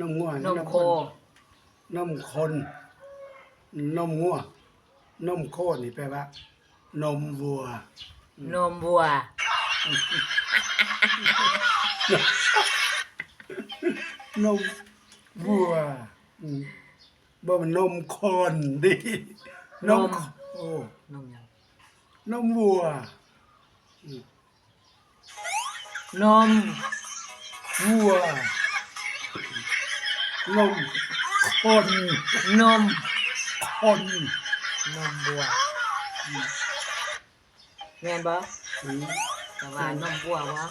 นมงัวนมโคนมคนนมงัวนมโคนี่แปลว่า นมวัว นมวัว นมวัวอืมบ่มันนมคนดินมนมโอ้นมยังนมวัวนมวัว นมคนนมคนนมวัวแม่นบ่อืมแต่ว่านมวัววะ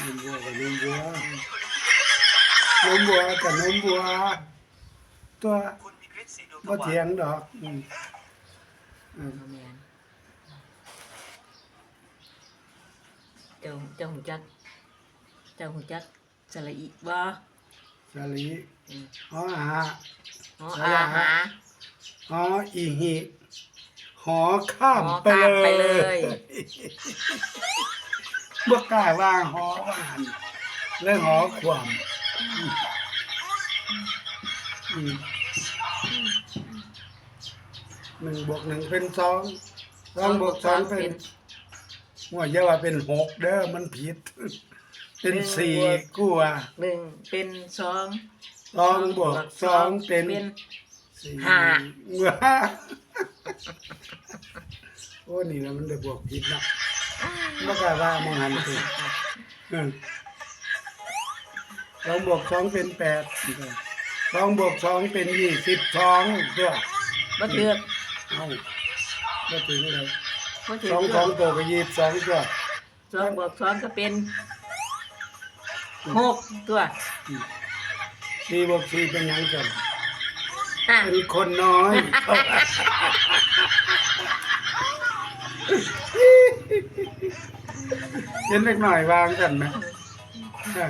นมวัวกับนมวัวนมวัวกับนมวัว ตัวบ่เถียงดอกอืมอืมบ่แม่นเจ้าเจ้าหูจัก เจ้าหูจักสระอีบ่ สลีอืมหออาหาอ๋อสระอาหาหออีหิหอข้ามหอไปข้ามไปเลเลยยบ่กล้าว่างหอว่าหันเรื่องหอความอืมอืมหนึ่งบวกหนึ่งเป็นสองสองบวกสองเป็นว่าอย่าว่าเป็นหกเด้อมันผิด เป็นสี่กูว่าหนึ่งเป็นสองสองบวกสองเป็นเป็นสี่ห้าว้าโอ้นี่แล้วมันได้บวกผิดเนาะบ่กล้าว่ามองหันสิอืมสองบวกสองเป็นแปดสองบวกสองเป็นยี่สิบสองตัวบ่ถือกเอ้าบ่ถึงเลยบ่ถืสองสองตัวก็ยี่สิบสองตัวสองบวกสองก็เป็น หกตัวสี่บวกสี่เป็นหยังกันอะเป็นคนน้อยเห็นเล็กหน่อยวางกันไหมอะ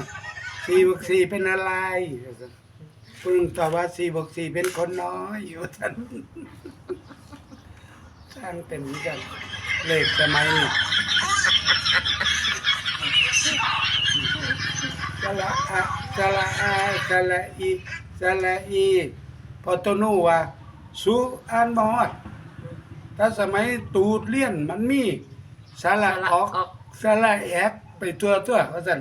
สี่บวกสี่เป็นอะไรคุณตอบว่าสี่บวกสี่เป็นคนน้อยอยู่ท่านสร้างเป็นเหมือนกันเลขสมัยนี้ สละอะสละอาสละอีสละอีพอตัวนู้ว่าสุอันบอดถ้าสมัยตูดเลี่ยนมันมีสละออกสละแอกไปตัวตัวว่าซั่น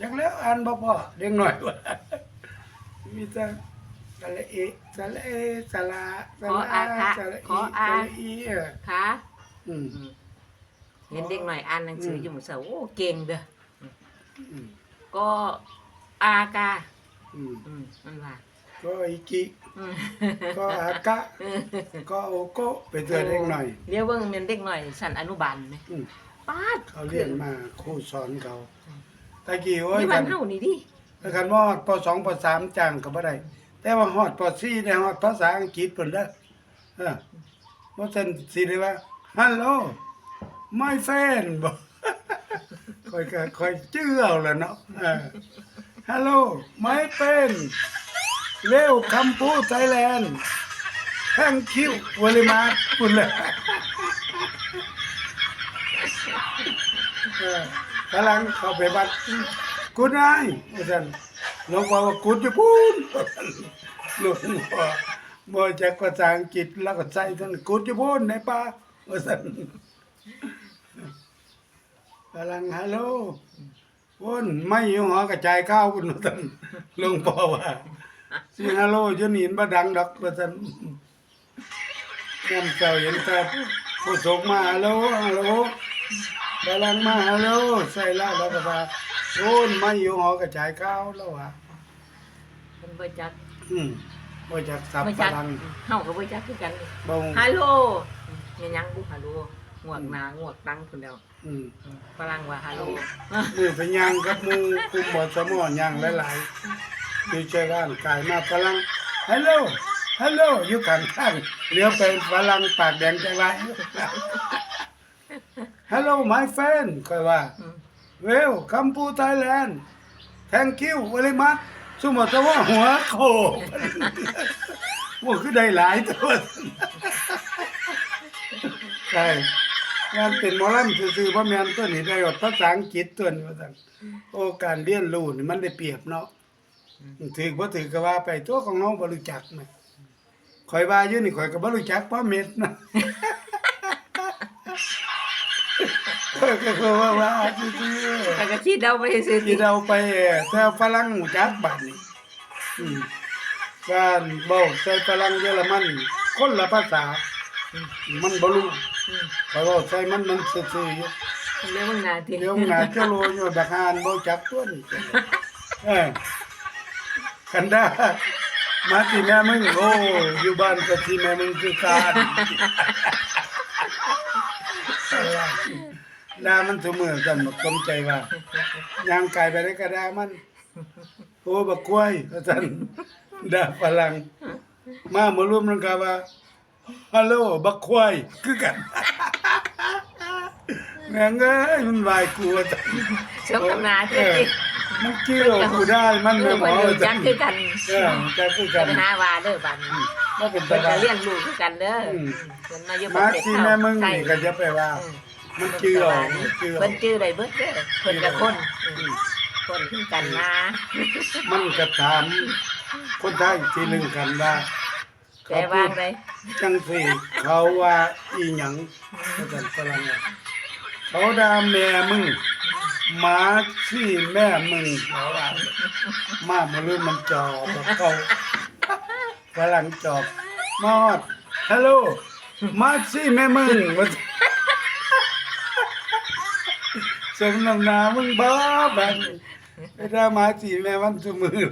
จักแล้วอ่านบ่พอเด็กน้อยว่ามีแต่สละเอสละเอสละสละอาสละอีสละอีเออค่ะอืมเห็นเด็กหน่อยอ่านหนังสืออยู่มื้อเช้าโอ้เก่งเด้ออืม ก็อากาอืมอืมมันว่าก็อิกิอืมก็อากะก็โอโกไปตัวเด็กน้อยเรียกว่ามันเป็นเด็กหน่อยชั้นอนุบาลไหมอืม ป้าดเขาเรียนมาครูสอนเขาตะกี้โอ้ยนี่กับ้านนเฮานี่ดิถ้าคันว่าฮอดป .2 ป .3 จังก็บ่ได้แต่ว่าฮอดป .4 ได้ฮอดภาษาอังกฤษเพิ่นเด้อเออบ่ซั่นสิได้ว่า Hello my friend บ่ คอยก็คอยเจื้อแล้วเนาะฮัลโหลไม่เป็นเร็วคำพูดไทยแลนด์แท่งคิววลิมาคุณเลยกำลังเข้าไปบัดกูได้อาจารน้องบอกว่ากูจะพูดหลวงพ่อบ่จากระษางจิตแล้วก็ใส่ท่านกูจะพูดในป่าอาจารย์ กำลังฮัลโหลพุ่นไม่อยู่หอกระจายข้าวพุ่นว่าซั่นหลวงพ่อว่าสิฮัลโหลอยู่นี่บ่ดังดอกว่าซั่นยามเจ้าเห็นแต่ผู้ส่งมาฮัลโหลฮัลโหลกำลังมาฮัลโหลใส่แล้วแล้วก็ว่าโอ้นไม่อยู่หอกระจายข้าวแล้วว่ะมันบ่จักอืมบ่จักสับบ่ฝจักรั่งเฮาก็บ่จักคือกันบ่งฮัลโหลยังยังบุฮัลโหล งวกหนางวกตังพุ่นแล้วอืมอืมฝรั่งว่าฮัลโหลนี่ไปย่างกับหมู่กลุ่มบ่สมอย่างหลายๆอยู่ใจร่างกายมาฝรั่งฮัลโหลฮัลโหลอยู่ข้างข้างเลี้ยวไปฝรั่งปากแดงใจร้ายฮัลโหล my friend ค่อยว่าอืม well come to Thailand thank you very much สมมติว่าหัวโขกว่าคือได้หลายตัวใช่ งานเป็นหมอลำซื่อๆเพราะแม่นตัวนี้ได้อดภาษาอังกฤษตัวนี้ว่าซั่นโอ้การเรียนรู้นี่มันได้เปรียบเนาะถือบ่ถือก็ว่าไปตัวของน้องบ่รู้จักนะข่อยว่าอยู่นี่ข่อยก็บ่รู้จักเพราะเม็ดนะข่อยก็คือว่าว่าซื่อๆแต่ก็คิดเอาไปซื้อที่เราไปถ้าฝรั่งหูจักบัดนี่อืมการบอกใช้ฝรั่งเยอรมันคนละภาษามันบ่รู้ อืมเพราะว่าใช้มันมันซื่อๆอยู่เรื่องมึงนาทีเดี๋ยวหน้าเจ้าโลอยู่บักหานบ่จักตัวนี่เออกันดามาที่แม่มึงโอ้อยู่บ้านก็ที่แม่มึงคือการด่ามันเสมอกันบ่สมใจว่าย่างไกลไปได้ก็ด่ามันโอ้บักกล้วยว่าซั่นด่าฝรั่งมามาร่วมนันกาว่า ฮัลโหลบักควายคือกันแม่งเอ้ยมันวายกูว่าซั่นชมกับนาทีเออมันเกี่ยวกูได้มันเอไม่อหมเพิ่นอรู้จักคือกันเออจักคือกันเป็นหาว่าเด้อบัดนี้บ่เป็นเพิ่นตาก็เลี้ยงลูกคือกันเด้ออม เพิ่นมาอยู่ปมาระเทศที่เฮาแม่มึงไทยนี่ก็จะไปว่าอืมมันเกี่ยวมันเกี่ยว เพิ่นชื่อได้เบิดเด้อเพิ่นก็คนอืม คนคือกันนะมันก็ถามคนไทยที่หนึงกันว่าเขา แต่พูวางดได้จังสิเขาว่าอีหยังเขาจะฝรั่งว่าเขาด่าแม่มึงหมาที่แม่มึงเขาว่ามามาลืมมันจอบแล้วเขาฝรั่งจอบมอดฮัลโหลมาที่แม่มึงว่าสมน้ำหนามึงบ้าบันไปด่าหมาที่แม่มันสมือ